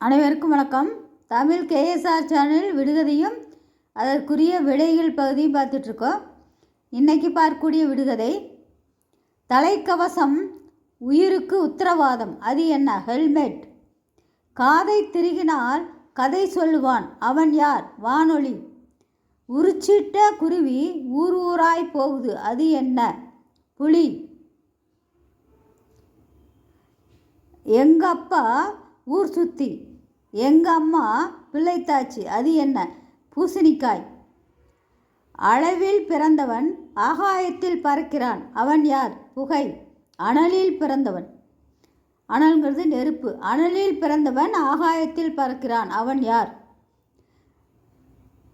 அனைவருக்கும் வணக்கம். Tamil KSR channel விடுகதையும் அதற்குரிய விடைகள் பகுதியும் பார்த்துட்ருக்கோம். இன்றைக்கி பார்க்கக்கூடிய விடுகதை தலைக்கவசம் உயிருக்கு உத்தரவாதம். அது என்ன? ஹெல்மெட். காதை திருகினால் கதை சொல்லுவான். அவன் யார்? வானொலி. உரிச்சிட்ட குருவி ஊர் ஊராய் போகுது. அது என்ன? புலி. எங்கப்பா ஊர் சுற்றி எங்கள் அம்மா பிள்ளைத்தாச்சி அது என்ன? பூசணிக்காய். அளவில் பிறந்தவன் ஆகாயத்தில் பறக்கிறான். அவன் யார்? புகை. அனலில் பிறந்தவன். அனல்ங்கிறது நெருப்பு. அனலில் பிறந்தவன் ஆகாயத்தில் பறக்கிறான். அவன் யார்?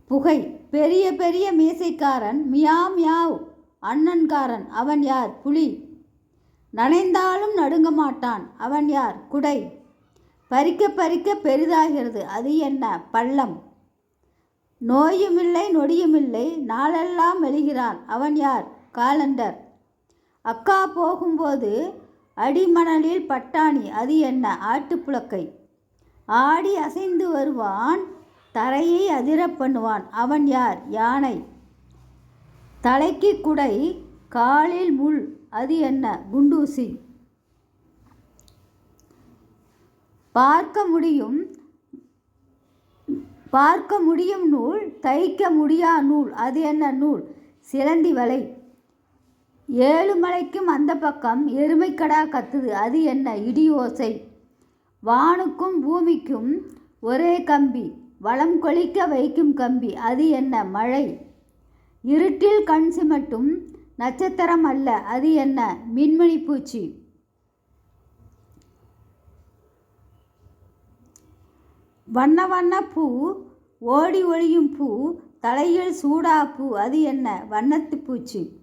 புகை. பெரிய பெரிய மீசைக்காரன். மியா மியாவ். அண்ணன்காரன். அவன் யார்? புலி. நனைந்தாலும் நடுங்க மாட்டான். அவன் யார்? குடை. பறிக்க பறிக்க பெரிதாகிறது. அது என்ன? பள்ளம். நோயுமில்லை நொடியுமில்லை நாளெல்லாம் மெழுகிறான் அவன் யார்? காலண்டர். அக்கா போகும்போது அடிமணலில் பட்டாணி. அது என்ன? ஆட்டுப்புழக்கை ஆடி அசைந்து வருவான் தரையை அதிரப் பண்ணுவான். அவன் யார்? யானை. தலைக்கு குடை காலில் முள். அது என்ன? குண்டூசி. பார்க்க முடியும் பார்க்க முடியும் நூல் தைக்க முடியா நூல்? அது என்ன நூல்? சிலந்தி வலை. ஏழு மலைக்கும் அந்த பக்கம் எருமைக்கடா கத்துது. அது என்ன? இடி ஓசை வானுக்கும் பூமிக்கும் ஒரே கம்பி. வளம் கொளிக்க வைக்கும் கம்பி. அது என்ன? மழை. இருட்டில் கண் சிமட்டும் நட்சத்திரம் அல்ல. அது என்ன? மின்மணி பூச்சி. வண்ண வண்ண பூ ஓடி ஒளியும் பூ தலையில் சூடா பூ அது என்ன? வண்ணத்து பூச்சி.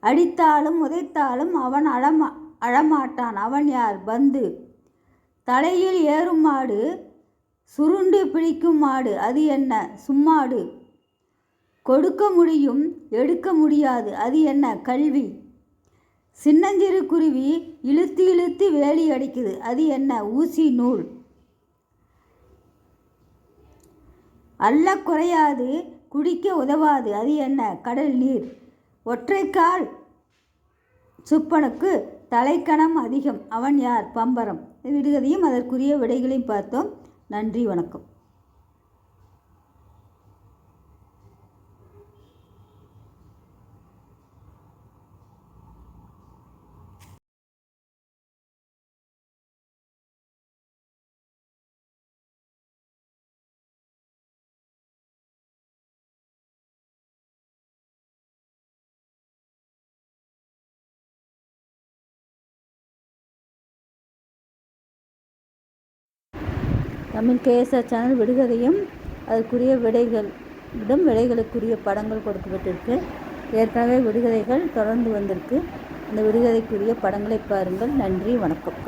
அடித்தாலும் உதைத்தாலும் அவன் அழமா அழமாட்டான். அவன் யார்? பந்து. தலையில் ஏறும் மாடு சுருண்டு பிடிக்கும் மாடு அது என்ன? சும்மாடு. கொடுக்க முடியும் எடுக்க முடியாது அது என்ன? கல்வி. சின்னஞ்சிறு குருவி இழுத்து இழுத்து வேலி அடிக்குது அது என்ன? ஊசி நூல். அல்ல குறையாது குடிக்க உதவாது. அது என்ன? கடல் நீர். ஒற்றைக்கால் சுப்பனுக்கு தலைக்கணம் அதிகம். அவன் யார்? பம்பரம். விடுகதையும் அதற்குரிய விடைகளையும் பார்த்தோம். நன்றி வணக்கம். தமிழ் கேஎஸ்ஆர் சேனல் விடுகதையும் அதற்குரிய விடைகள் இடம் விடைகளுக்குரிய படங்கள் கொடுக்கப்பட்டிருக்கு. ஏற்கனவே விடுகதைகள் தொடர்ந்து வந்திருக்கு. அந்த விடுகதைக்குரிய படங்களை பாருங்கள். நன்றி வணக்கம்.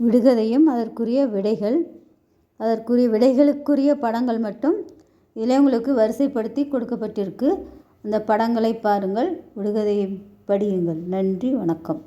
விடுகதையும் அதற்குரிய விடைகள் அதற்குரிய விடைகளுக்குரிய படங்கள் மட்டும் இதில் உங்களுக்கு வரிசைப்படுத்தி கொடுக்கப்பட்டிருக்கு. அந்த படங்களை பாருங்கள் விடுகதையை படியுங்கள். நன்றி வணக்கம்.